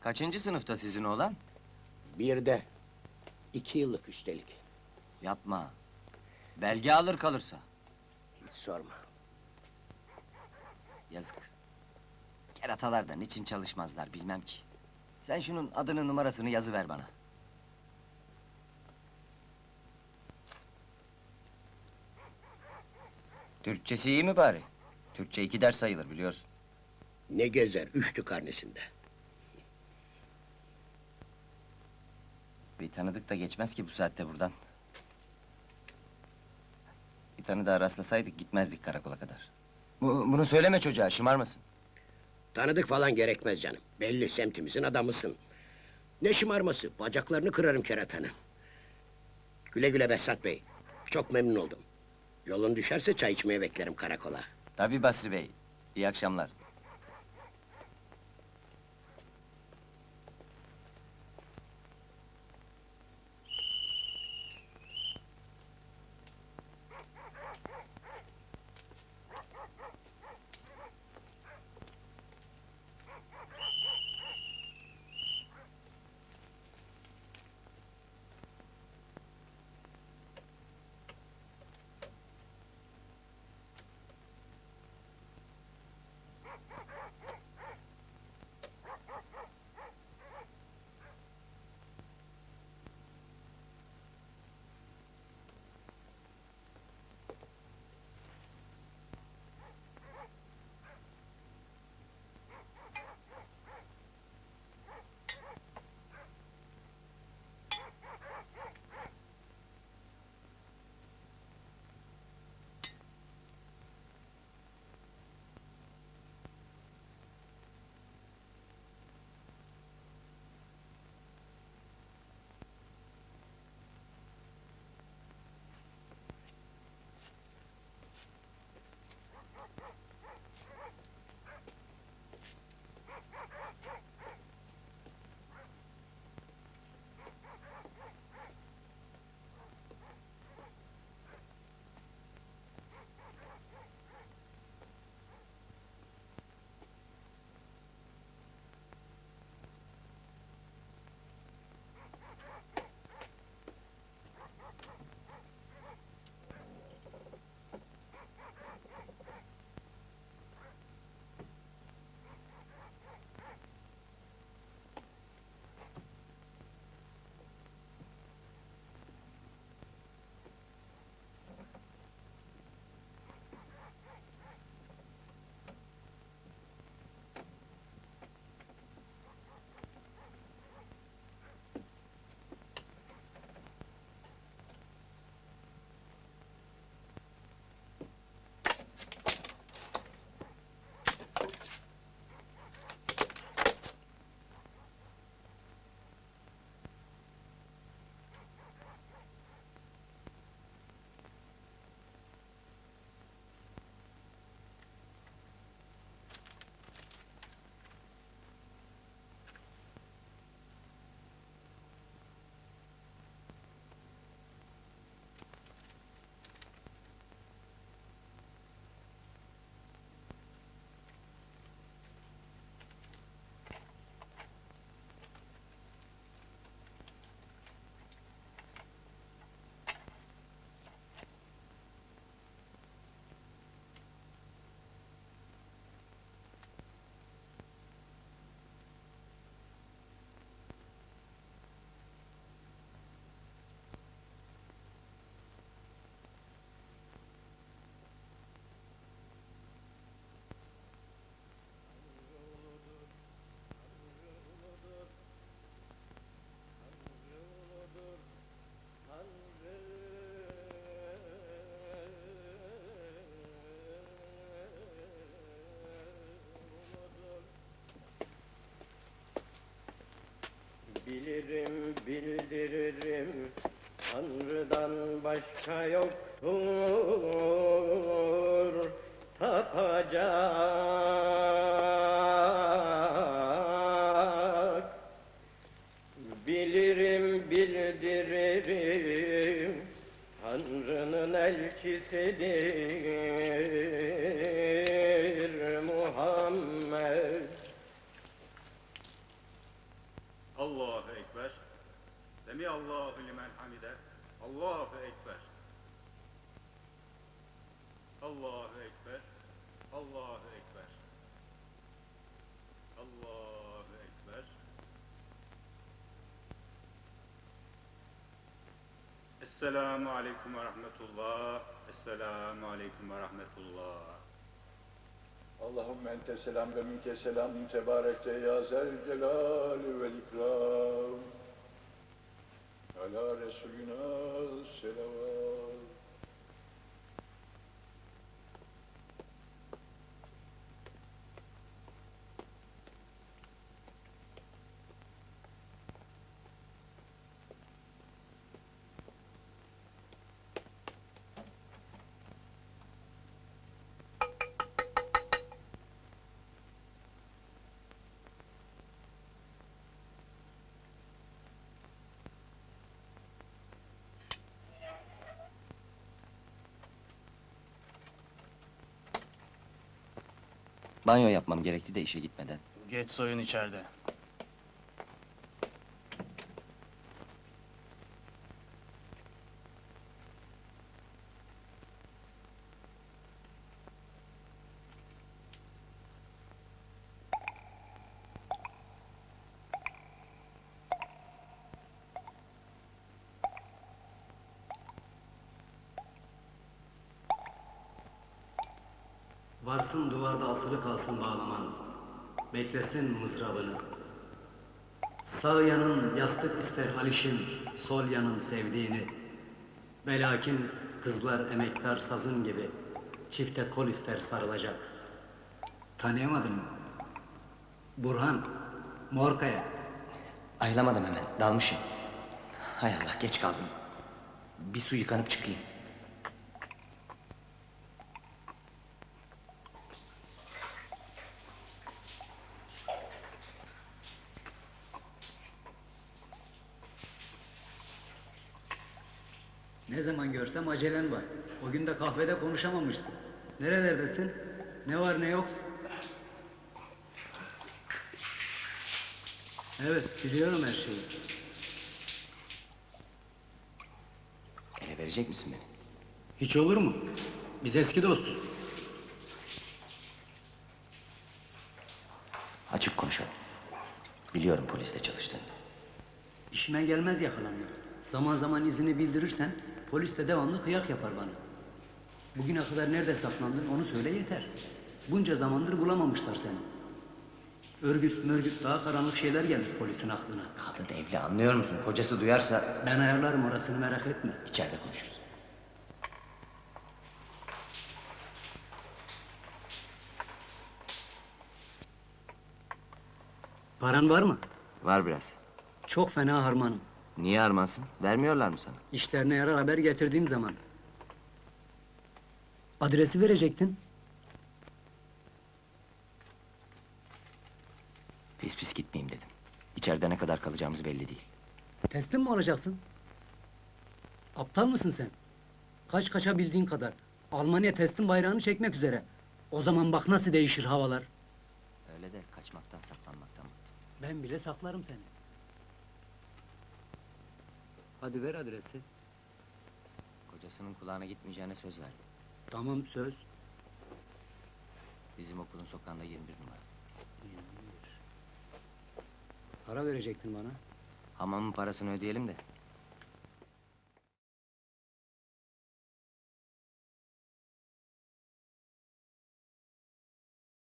Kaçıncı sınıfta sizin oğlan? Bir de. iki yıllık üstelik. Yapma. Belge alır kalırsa. Hiç sorma. Yazık. Keratalar da niçin çalışmazlar bilmem ki. Sen şunun adını numarasını yazıver bana. Türkçesi iyi mi bari? Türkçe iki ders sayılır biliyorsun. Ne gezer üçlü karnesinde. Bir tanıdık da geçmez ki bu saatte buradan. Bir tane daha rastlasaydık gitmezdik karakola kadar. Bu, bunu söyleme çocuğa şımarmasın. Tanıdık falan gerekmez canım. Belli semtimizin adamısın. Ne şımarması, bacaklarını kırarım keratanın. Güle güle Behzat Bey. Çok memnun oldum. Yolun düşerse çay içmeye beklerim karakola. Tabii Basri Bey. İyi akşamlar. Bilirim, bildiririm, Tanrı'dan başka yoktur tapacak. Bilirim, bildiririm, Tanrı'nın elçisidir Muhammed. Allahu Ekber. Semi Allahu limen hamide. Allahu Ekber. Allahu Ekber. Allahu Ekber. Allahu Ekber. Esselamu Aleyküm ve Rahmetullah. Esselamu Aleyküm ve Rahmetullah. Allahümme ente selam ve minke selam tebarekte ya zel celali vel ikram. Ala Resulina selavat. Banyo yapmam gerekti de işe gitmeden. Geç soyun içeride. Varsın duvarda asılı kalsın bağlaman, beklesin mızrabını. Sağ yanın yastık ister Haliş'in, sol yanın sevdiğini. Velakin kızlar emektar sazın gibi, çifte kol ister sarılacak. Tanıyamadın mı? Burhan, Morkaya. Ayılamadım hemen, dalmışım. Hay Allah, geç kaldım. Bir su yıkanıp çıkayım. Ne zaman görsem acelen var. O gün de kahvede konuşamamıştık. Nerelerdesin? Ne var ne yok? Evet, biliyorum her şeyi. Ele verecek misin beni? Hiç olur mu? Biz eski dostuz. Açık konuşalım. Biliyorum polisle çalıştığını. İşime gelmez yakalanmak. Zaman zaman izini bildirirsen polis de devamlı kıyak yapar bana. Bugüne kadar nerede saklandın onu söyle yeter. Bunca zamandır bulamamışlar seni. Örgüt mörgüt daha karanlık şeyler gelmiş polisin aklına. Kadın evli anlıyor musun? Kocası duyarsa Ben ayarlarım orasını merak etme. içeride konuşuruz. Paran var mı? Var biraz. Çok fena harmanım. Niye armansın? Vermiyorlar mı sana? İşlerine yarar haber getirdiğim zaman. Adresi verecektin. Pis pis gitmeyeyim dedim. İçeride ne kadar kalacağımız belli değil. Teslim mi olacaksın? Aptal mısın sen? Kaç kaçabildiğin kadar. Almanya teslim bayrağını çekmek üzere. O zaman bak nasıl değişir havalar. Öyle de kaçmaktan saklanmaktan. Ben bile saklarım seni. Hadi ver adresi. Kocasının kulağına gitmeyeceğine söz verdi. Tamam söz. Bizim okulun sokağında 21 numara. Para verecektin bana. Hamamın parasını ödeyelim de